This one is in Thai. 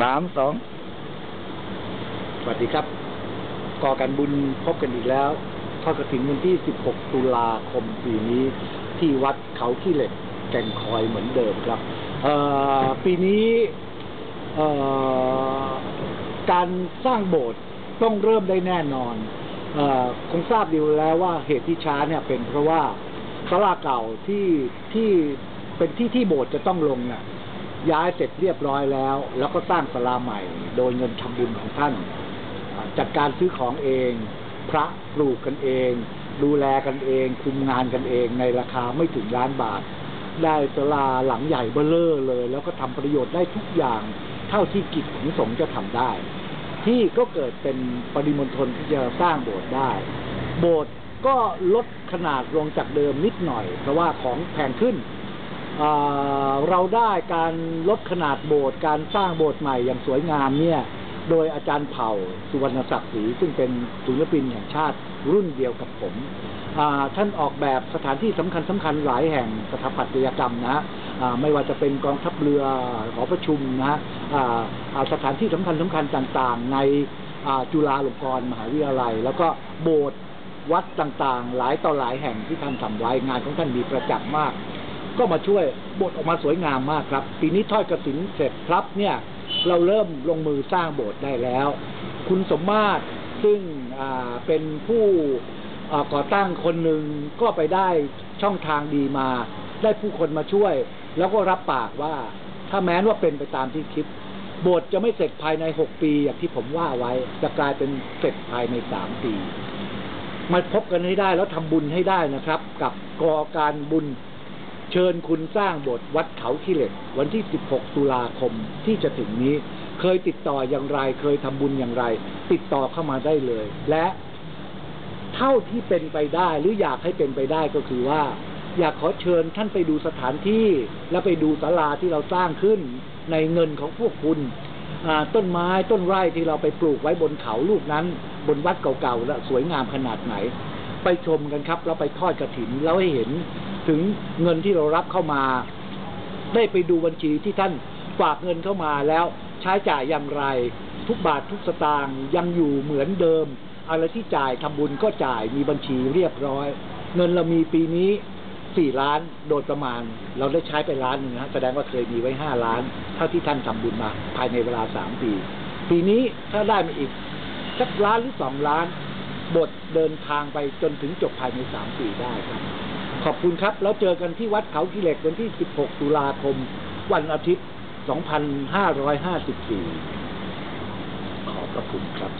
สามสองสวัสดีครับก่อกันบุญพบกันอีกแล้วทอดกระถิ่นวันที่ 16 ตุลาคมปีนี้ที่วัดเขาขี้เหล็กแก่งคอยเหมือนเดิมครับปีนี้การสร้างโบสถ์ต้องเริ่มได้แน่นอนอคงทราบดีอยู่แล้วว่าเหตุที่ช้าเนี่ยเป็นเพราะว่าศาลาเก่าที่ที่เป็นที่ที่โบสถ์จะต้องลงน่ะ ย้ายเสร็จเรียบร้อยแล้ว แล้วก็สร้างศาลาใหม่ โดยเงินทำบุญของท่าน จัดการซื้อของเอง พระปลูกกันเอง ดูแลกันเอง คุมงานกันเองในราคาไม่ถึงล้านบาท ได้ศาลาหลังใหญ่เบ้อเร่อเลย แล้วก็ทำประโยชน์ได้ทุกอย่าง เท่าที่กิจของสงฆ์จะทำได้ ที่ก็เกิดเป็นปริมณฑลที่จะสร้างโบสถ์ได้ โบสถ์ก็ลดขนาดลงจากเดิมนิดหน่อย เพราะว่าของแพงขึ้น เราได้การลดขนาดโบสถ์การสร้างโบสถ์ใหม่อย่างสวยงามเนี่ยโดยอาจารย์เผ่าสุวรรณศักดิ์ศรีซึ่งเป็นศิลปินแห่งชาติรุ่นเดียวกับผมท่านออกแบบสถานที่สำคัญสำคัญหลายแห่งสถาปัตยกรรมนะฮะไม่ว่าจะเป็นกองทัพเรือหอประชุมนะฮะสถานที่สำคัญสำคัญต่างๆ ในจุฬาลงกรณ์มหาวิทยาลัย แล้วก็โบสถ์วัดต่างๆ หลายต่อหลายแห่งที่ท่านทำไว้งานของท่านมีประจักษ์มาก ก็มาช่วยบสถ์ออกมาสวยงามมากครับ ปีนี้ทอดกระถินเสร็จครับเนี่ยเราเริ่มลงมือสร้างโบสถ์ได้แล้ว คุณสมมาตรซึ่งอ่าเป็นผู้ก่อตั้งคนหนึ่งก็ไปได้ช่องทางดีมา ได้ผู้คนมาช่วย แล้วก็รับปากว่าถ้าแม้นว่าเป็นไปตามที่คิด โบสถ์จะไม่เสร็จภายในหกปีอย่างที่ผมว่าไว้ จะกลายเป็นเสร็จภายในสามปี มาพบกันให้ได้แล้วทำบุญให้ได้นะครับ กับกอการบุญ เชิญคุณสร้างบสถ์วัดเขาขี้เหล็ก วันที่ 16 ตุลาคมที่จะถึงนี้ เคยติดต่ออย่างไร เคยทำบุญอย่างไร ติดต่อเข้ามาได้เลย และเท่าที่เป็นไปได้หรืออยากให้เป็นไปได้ก็คือว่า อยากขอเชิญท่านไปดูสถานที่ และไปดูศาลาที่เราสร้างขึ้นในเงินของพวกคุณต้นไม้ต้นไร่ที่เราไปปลูกไว้บนเขาลูกนั้น บนวัดเก่าๆและสวยงามขนาดไหน ไปชมกันครับ แล้วไปทอดกระถินแล้วให้เห็น ถึงเงินที่เรารับเข้ามา ได้ไปดูบัญชีที่ท่านฝากเงินเข้ามาแล้วใช้จ่ายอย่างไร ทุกบาททุกสตางค์ยังอยู่เหมือนเดิม อะไรที่จ่ายทำบุญก็จ่ายมีบัญชีเรียบร้อย เงินเรามีปีนี้สี่ล้านโดยประมาณ เราได้ใช้ไปล้านหนึ่งนะแสดงว่าเคยมีไว้ห้าล้านเท่าที่ท่านทำบุญมา ภายในเวลาสามปี ปีนี้ถ้าได้มาอีกสักล้านหรือสองล้านบทเดินทางไปจนถึงจบภายในสามปีได้ครับ ขอบคุณครับ แล้วเจอกันที่วัดเขากิเหล็กวันที่ 16 ตุลาคม วันอาทิตย์ 2554 ขอบพระคุณครับ